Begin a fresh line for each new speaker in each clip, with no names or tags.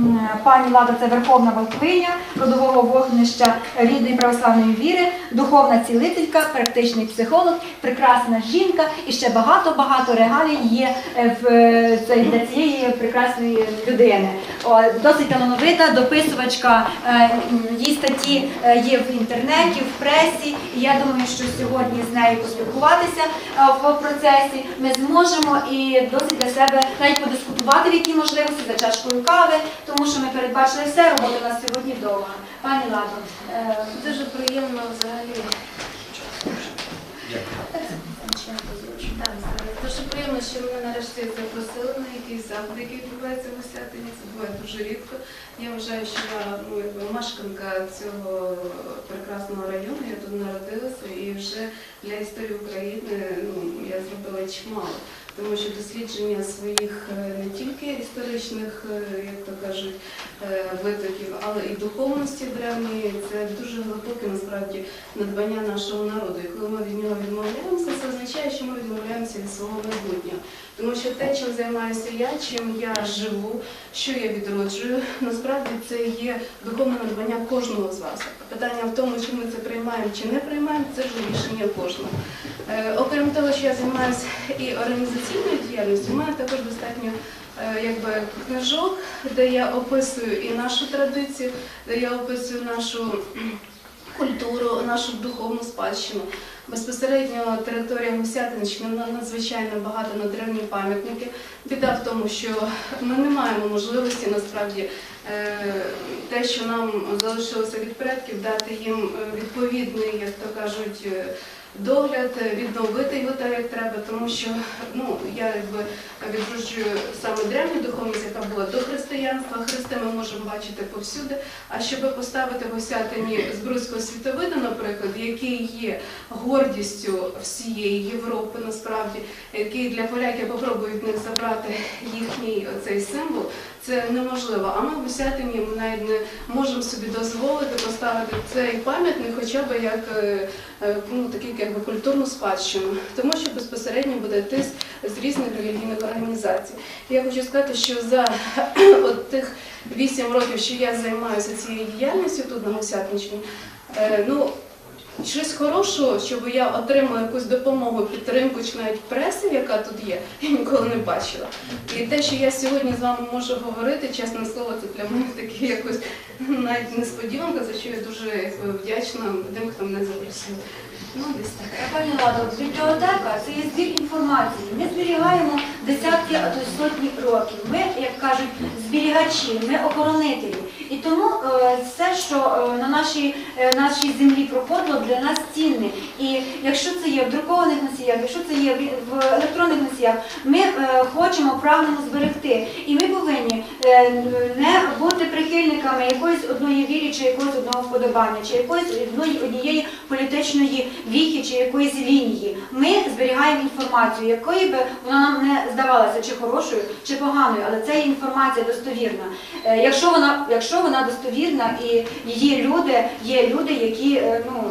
Mm. Пані Лада це верховна волквиня родового вогнища рідної православної віри, духовна цілителька, практичний психолог, прекрасна жінка і ще багато-багато регалій є е, в е, для цієї прекрасної людини. Досить талановита дописувачка е, її статті є в інтернеті, в пресі. І я думаю, що сьогодні з нею поспілкуватися в процесі ми зможемо і досить для себе навіть подискутувати в які можливості за чашкою кави, тому що ми передбачили все, робота у нас сьогодні довга. Пані Ладо, е,
Дуже приємно взагалі. Дуже приємно, що мене нарешті запросили на якийсь заход, який відбувається в Осятині. Це буває дуже рідко. Я вважаю, що я ну, мешканка цього прекрасного району, я тут народилася і вже для історії України ну, я зробила чимало. Тому що дослідження своїх е, не тільки історичних, е, як то кажуть, е, витоків, але і духовності древньої, це дуже глибоке насправді надбання нашого народу. І коли ми від нього відмовляємося, це означає, що ми відмовляємося від свого майбутнього. Тому що те, чим займаюся я, чим я живу, що я відроджую, насправді це є духовне надбання кожного з вас. Питання в тому, чи ми це приймаємо чи не приймаємо, це вже рішення кожного. Е, окрім того, що я займаюся і організаційною діяльністю, у мене також достатньо е, якби книжок, де я описую і нашу традицію, де я описую нашу культуру, нашу духовну спадщину. Безпосередньо територія Гусятинщини надзвичайно багата на древні пам'ятники. Біда в тому, що ми не маємо можливості насправді е, те, що нам залишилося від предків, дати їм відповідний, як то кажуть, догляд, е, відновити його так, як треба, тому що ну, я якби відроджую саме древню духовність, яка була до християнства. Христи ми можемо бачити повсюди. А щоб поставити в Осятині Збруцького світовида, наприклад, який є гордістю всієї Європи, насправді, який для поляків попробують них забрати їхній оцей символ, це неможливо. А ми в Осятині навіть не можемо собі дозволити поставити цей пам'ятник, хоча б як е, е, ну, такий якби культурну спадщину, тому що безпосередньо буде тиск з різних релігійних організацій. Я хочу сказати, що за от тих вісім років, що я займаюся цією діяльністю тут на Гусятинщині, е, ну щось хорошого, щоб я отримала якусь допомогу, підтримку чи навіть преси, яка тут є, я ніколи не бачила. І те, що я сьогодні з вами можу говорити, чесне слово, це для мене таке якось навіть несподіванка, за що я дуже вдячна тим, хто мене запросив. Ну, десь так.
Пані Ладо, бібліотека це є збір інформації. Ми зберігаємо десятки, а то й сотні років. Ми, як кажуть, зберігачі, ми охоронителі. І тому все, що е, на нашій, е, нашій землі проходило, для нас цінне. І якщо це є в друкованих носіях, якщо це є в- електронних носіях, ми е, хочемо прагнемо зберегти. І ми повинні не бути прихильниками якоїсь одної вірі, чи якогось одного вподобання, чи якоїсь одної однієї політичної віхи чи якоїсь лінії. Ми зберігаємо інформацію, якої би вона нам не здавалася чи хорошою, чи поганою, але це є інформація достовірна. Якщо вона, якщо вона достовірна і її люди є люди, які е, ну.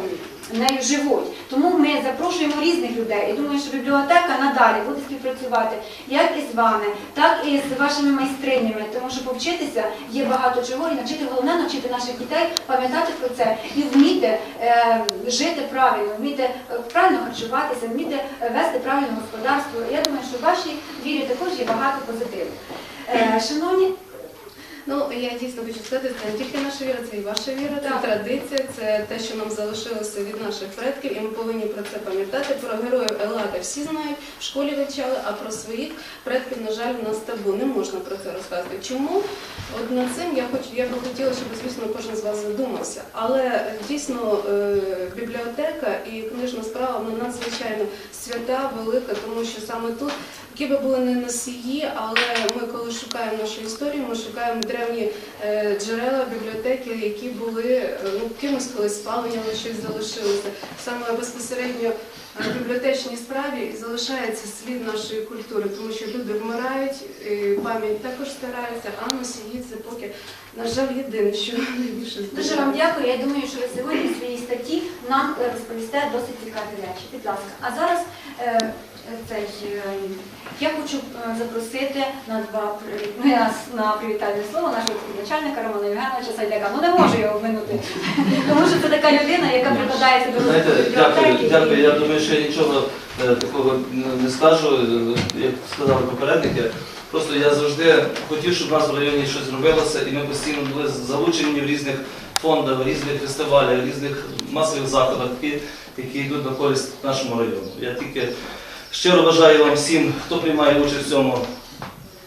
Нею живуть. Тому ми запрошуємо різних людей. І думаю, що бібліотека надалі буде співпрацювати як із вами, так і з вашими майстринями, тому що повчитися є багато чого і навчити головне навчити наших дітей пам'ятати про це і вміти е, жити правильно, вміти е, правильно харчуватися, вміти е, вести правильне господарство. Я думаю, що в вашій вірі також є багато позитиву. Е, шановні,
Ну, я дійсно хочу сказати, це не тільки наша віра, це і ваша віра, це
Так.
традиція, це те, що нам залишилося від наших предків, і ми повинні про це пам'ятати. Про героїв Еллада всі знають, в школі вивчали, а про своїх предків, на жаль, у нас табу. Не можна про це розказувати. Чому? От над цим я хочу, я би хотіла, щоб, звісно, кожен з вас задумався. Але дійсно е, бібліотека і книжна справа вона надзвичайно свята, велика, тому що саме тут які би були не носії, але ми, коли шукаємо нашу історію, ми шукаємо древні е, джерела, бібліотеки, які були е, ну, кимось колись спалені, але щось залишилося. Саме безпосередньо е, в бібліотечній справі залишається слід нашої культури, тому що люди вмирають, пам'ять також старається, а носії це поки, на жаль, єдине, що найбільше
дуже вам дякую. Я думаю, що ви сьогодні в своїй статті нам е, розповісте досить цікаві речі. Будь ласка. А зараз е, е, цей, е, я хочу е, запросити на два ну, на, привітальне слово нашого начальника Романа Євгеновича Сайдака. Ну не можу його обминути, тому що це така людина, яка прикладається до
Знаєте, дякую, дякую. Я думаю, що я нічого е, такого не- скажу, як сказали попередники. Просто я завжди хотів, щоб у нас в районі щось робилося, і ми постійно були залучені в різних фондах, в різних фестивалях, в різних масових заходах, які, які йдуть на користь нашому району. Я тільки щиро бажаю вам всім, хто приймає участь в цьому.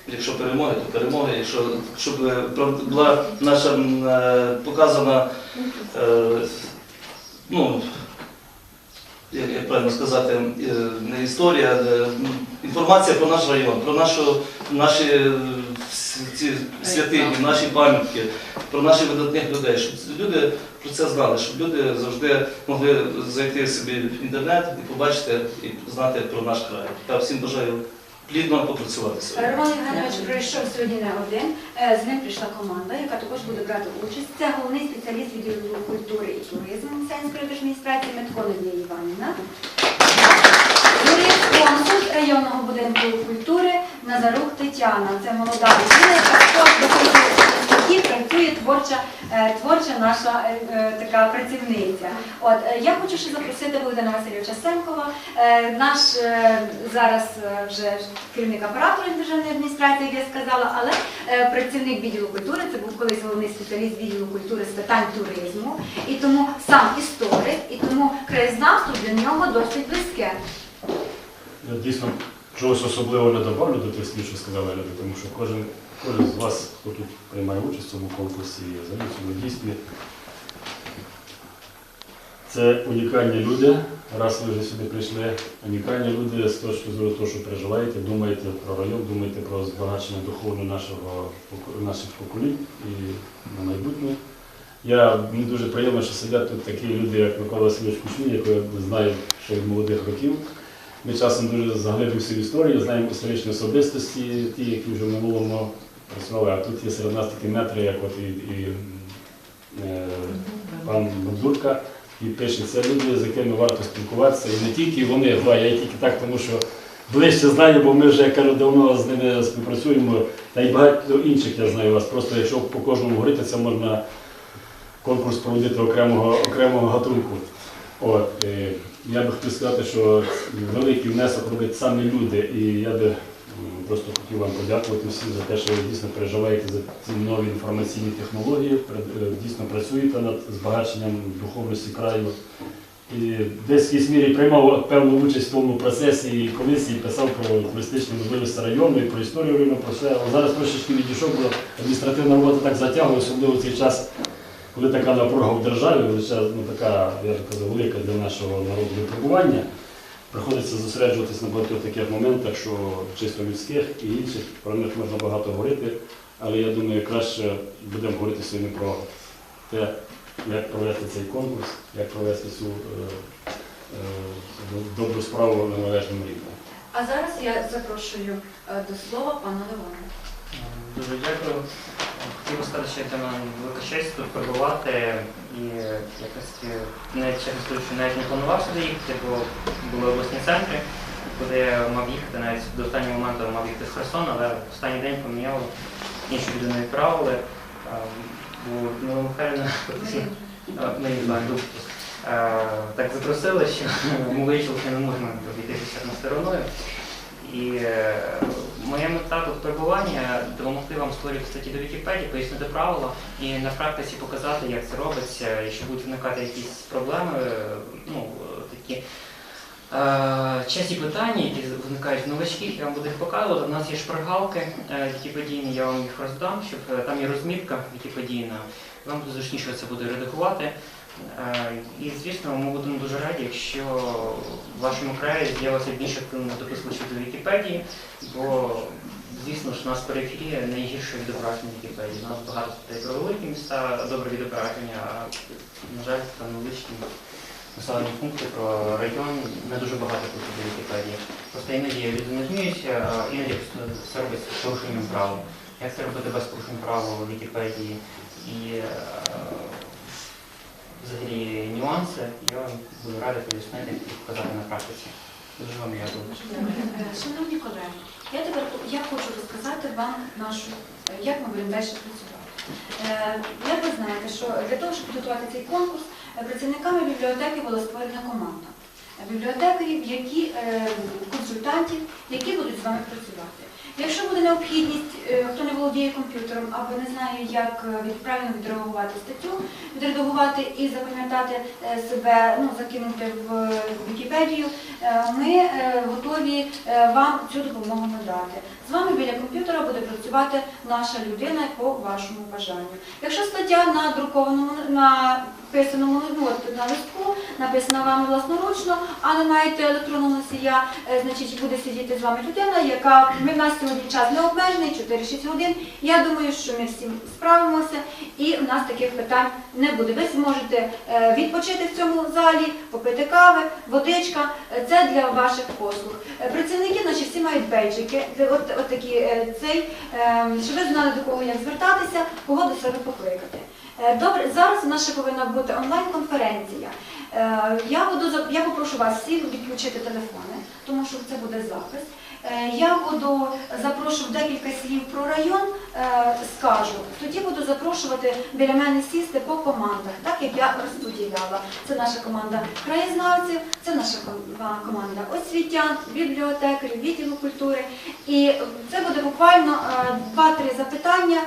Якщо перемоги, то перемоги, якщо щоб е, була наша е, показана е, ну, як, правильно сказати, не історія, е, інформація про наш район, про нашу, наші ці святині, наші пам'ятки, про наших видатних людей, щоб люди про це знали, щоб люди завжди могли зайти собі в інтернет і побачити і знати про наш край. Я всім бажаю плідно попрацювати сьогодні.
Роман Євгенович прийшов сьогодні не один. Е, З ним прийшла команда, яка також буде брати участь. Це головний спеціаліст відділу культури і туризму Місцевської адміністрації Метко Надія Іванівна. Консульт районного будинку культури Назарук Тетяна. Це молода людина, яка також доходить статті працює творча, е, творча наша е, е, така працівниця. От я хочу ще запросити Богдана Васильовича Семкова, наш зараз вже керівник апарату державної адміністрації, як я сказала, але працівник відділу культури, це був колись головний спеціаліст відділу культури з питань туризму, і тому сам історик, і тому краєзнавство для нього досить близьке.
Дійсно чогось особливого не добавлю до тих слів, що сказала Ляда, тому що кожен, кожен з вас, хто тут приймає участь в цьому конкурсі, взагалі в цьому дійстві, це унікальні люди. Раз ви вже сюди прийшли, унікальні люди з точки зору того, що переживаєте, думаєте про район, думаєте про збагачення духовне нашого, наших поколінь і на майбутнє. Я мені дуже приємно, що сидять тут такі люди, як Микола Васильович Кучмій, якого я знаю ще від молодих років. Ми часом дуже заглибився в історію, знаємо історичні особистості, ті, які вже в минулому працювали, а тут є серед нас такі метри, як от і, і е, пан Бандурка, і пише, це люди, з якими варто спілкуватися. І не тільки вони, два, я тільки так, тому що ближче знаю, бо ми вже як кажу, давно з ними співпрацюємо, та й багато інших я знаю вас. Просто якщо по кожному говорити, це можна конкурс проводити окремого, окремого гатунку. От, е, я би хотів сказати, що великий внесок роблять самі люди, і я би просто хотів вам подякувати всім за те, що ви дійсно переживаєте за ці нові інформаційні технології, е, дійсно працюєте над збагаченням духовності краю. І десь в якійсь мірі приймав певну участь в тому процесі і комісії, писав про туристичні можливості району і про історію району, про все. Але зараз трошечки відійшов, бо адміністративна робота так затягує, особливо в цей час коли така напруга в державі, ну така, я казав, велика для нашого народу випробування, приходиться зосереджуватись на багатьох таких моментах, що чисто людських і інших, про них можна багато говорити, але я думаю, краще будемо говорити сьогодні про те, як провести цей конкурс, як провести цю е, е, добру справу на належному рівні.
А зараз я запрошую е, до слова пана Левона.
Дуже дякую. Хотів сказати, мене велика честь тут перебувати і якось е, навіть через те, що навіть не планував сюди їхати, бо були обласні центри, куди я мав їхати, навіть до останнього моменту мав їхати з Херсона, але в останній день поміняли, іншу людину відправили. Е, Бо Мила Михайлівна. Е, Так запросили, що ми вирішили, що не можна обійти на стороною. І е, моя мета тут перебування допомогти вам створити статті до Вікіпедії, пояснити правила і на практиці показати, як це робиться, і що будуть виникати якісь проблеми, е, ну, такі е, часті питання, які виникають в новачків, я вам буду їх показувати. У нас є шпаргалки вікіпедійні, я вам їх роздам, щоб там є розмітка вікіпедійна. Вам зручніше це буде редагувати. Е, І, звісно, ми будемо дуже раді, якщо в вашому краї з'явиться більше дописувачів до Вікіпедії, бо, звісно ж, у нас в периферії найгірше відображення Вікіпедії. У нас багато статей про великі міста, добре відображення, а, на жаль, там невеличкі населені пункти про район не дуже багато пишуть до Вікіпедії. Просто іноді не змінюються, а іноді просто це робить з порушенням права. Як це робити без порушень права у Вікіпедії? І е, взагалі нюанси, я вам буду радий пояснити і показати на практиці. Дуже вам дякую.
Е, Шановні колеги, я тепер я хочу розказати вам нашу, е, як ми будемо далі працювати. Е, Як ви знаєте, що для того, щоб підготувати цей конкурс, е, працівниками бібліотеки була створена команда. Бібліотекарів, які консультантів, які будуть з вами працювати. Якщо буде необхідність, е, хто не володіє комп'ютером або не знає, як е, правильно відредагувати статтю, відредагувати і запам'ятати е, себе, ну закинути в Вікіпедію, ми готові вам цю допомогу надати. З вами біля комп'ютера буде працювати наша людина по вашому бажанню. Якщо стаття на друкованому написаному от, на листку, написана вами власноручно, а не маєте електронного носія, е, значить буде сидіти з вами людина, яка ми в нас сьогодні час не обмежений, 4-6 годин. Я думаю, що ми всім справимося і в нас таких питань не буде. Ви зможете е, відпочити в цьому залі, попити кави, водичка. Е, Це для ваших послуг. Працівники наші всі мають бейджики, от, от такі цей, е, щоб ви знали до кого як звертатися, кого до себе покликати. Е, Добре, зараз у нас ще повинна бути онлайн-конференція. Е, Я буду я попрошу вас всіх відключити телефони, тому що це буде запис. Е, Я буду запрошую декілька слів про район, скажу. Тоді буду запрошувати біля мене сісти по командах, так як я розподіляла. Це наша команда краєзнавців, це наша команда освітян, бібліотекарів, відділу культури. І це буде буквально два-три запитання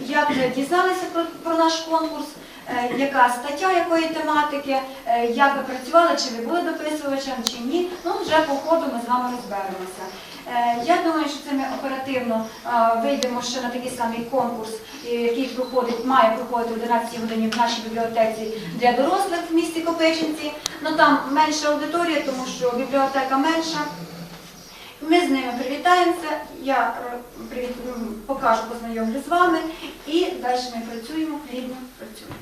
як дізналися про, про наш конкурс, е, яка стаття якої тематики, е, як ви працювали, чи ви були дописувачем, чи ні. Ну, вже по ходу ми з вами розберемося. Е, Я думаю, що це ми оперативно вийдемо ще на такий самий конкурс, який проходить, має проходити в 11 годині в нашій бібліотеці для дорослих в місті Копичинці. Ну там менша аудиторія, тому що бібліотека менша. Ми з ними привітаємося, я е, м, покажу, познайомлю з вами і далі ми працюємо, плідно працюємо.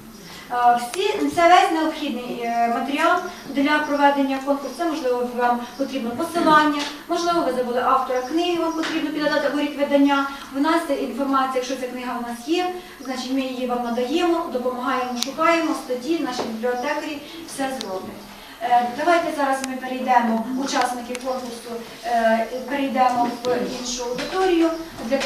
Е, Всі, це весь необхідний е, матеріал для проведення конкурсу. Це, можливо, вам потрібно посилання, можливо, ви забули автора книги, вам потрібно підгадати або рік видання. В нас ця інформація, якщо ця книга в нас є, значить ми її вам надаємо, допомагаємо, шукаємо статті, наші бібліотекарі все зроблять. Е, Давайте зараз ми перейдемо, учасники конкурсу, е, перейдемо в іншу аудиторію